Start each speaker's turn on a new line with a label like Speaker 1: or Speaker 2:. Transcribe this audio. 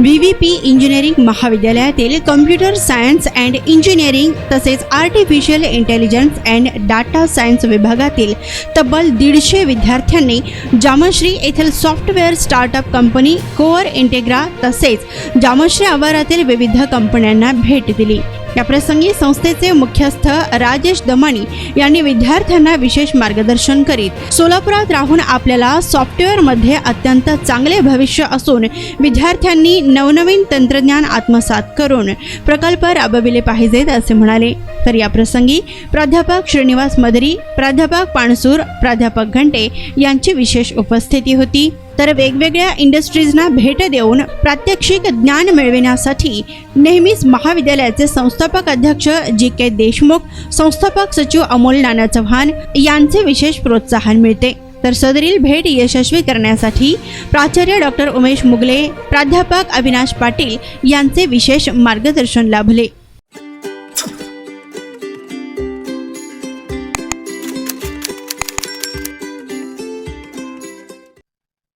Speaker 1: V V P engineering महाविद्यालयातील computer science and engineering तसेच artificial intelligence and data science विभागातील तब्बल दीडशे विद्यार्थ्यांनी जामश्री येथील software startup company core integra तसेच जामश्री आवारातील विविध कंपन्यांना भेट दिली. याप्रसंगी संस्थेचे मुख्यस्थ राजेश दमाणी यांनी विद्यार्थ्यांना विशेष मार्गदर्शन करीत सोलापुरात राहून आपल्याला सॉफ्टवेअरमध्ये अत्यंत चांगले भविष्य असून विद्यार्थ्यांनी नवनवीन तंत्रज्ञान आत्मसात करून प्रकल्प राबविले पाहिजेत असे म्हणाले. तर याप्रसंगी प्राध्यापक श्रीनिवास मदरी प्राध्यापक पाणसूर प्राध्यापक घंटे यांची विशेष उपस्थिती होती. तर वेगवेगळ्या इंडस्ट्रीजना भेट देऊन प्रात्यक्षिक ज्ञान मिळविण्यासाठी नेहमीच महाविद्यालयाचे संस्थापक अध्यक्ष जी के देशमुख संस्थापक सचिव अमोल नाना चव्हाण यांचे विशेष प्रोत्साहन मिळते. तर सदरील भेट यशस्वी करण्यासाठी प्राचार्य डॉक्टर उमेश मुगले प्राध्यापक अविनाश पाटील यांचे विशेष मार्गदर्शन लाभले.